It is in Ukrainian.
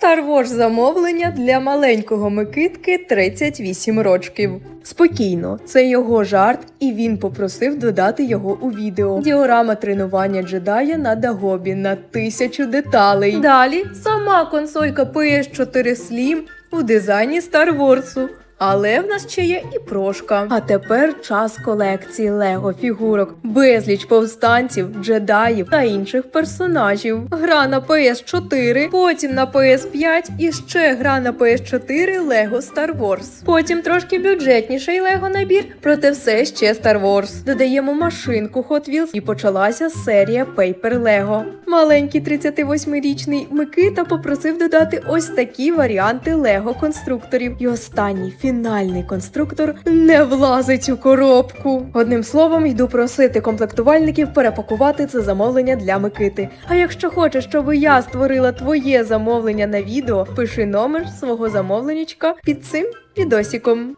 Star Wars замовлення для маленького Микитки 38 рочків. Спокійно, це його жарт, і він попросив додати його у відео. Діорама тренування джедая на Дагобі на тисячу деталей. Далі сама консолька PS4 Slim у дизайні Star Wars. Але в нас ще є і прошка. А тепер час колекції Лего фігурок, безліч повстанців, джедаїв та інших персонажів. Гра на PS4, потім на PS5 і ще гра на PS4 Lego Star Wars. Потім трошки бюджетніший Лего набір, проте все ще Star Wars. Додаємо машинку Hot Wheels і почалася серія Paper Lego. Маленький 38-річний Микита попросив додати ось такі варіанти Лего конструкторів. І останній фінальний конструктор не влазить у коробку. Одним словом, йду просити комплектувальників перепакувати це замовлення для Микити. А якщо хочеш, щоб я створила твоє замовлення на відео, пиши номер свого замовленічка під цим відосиком.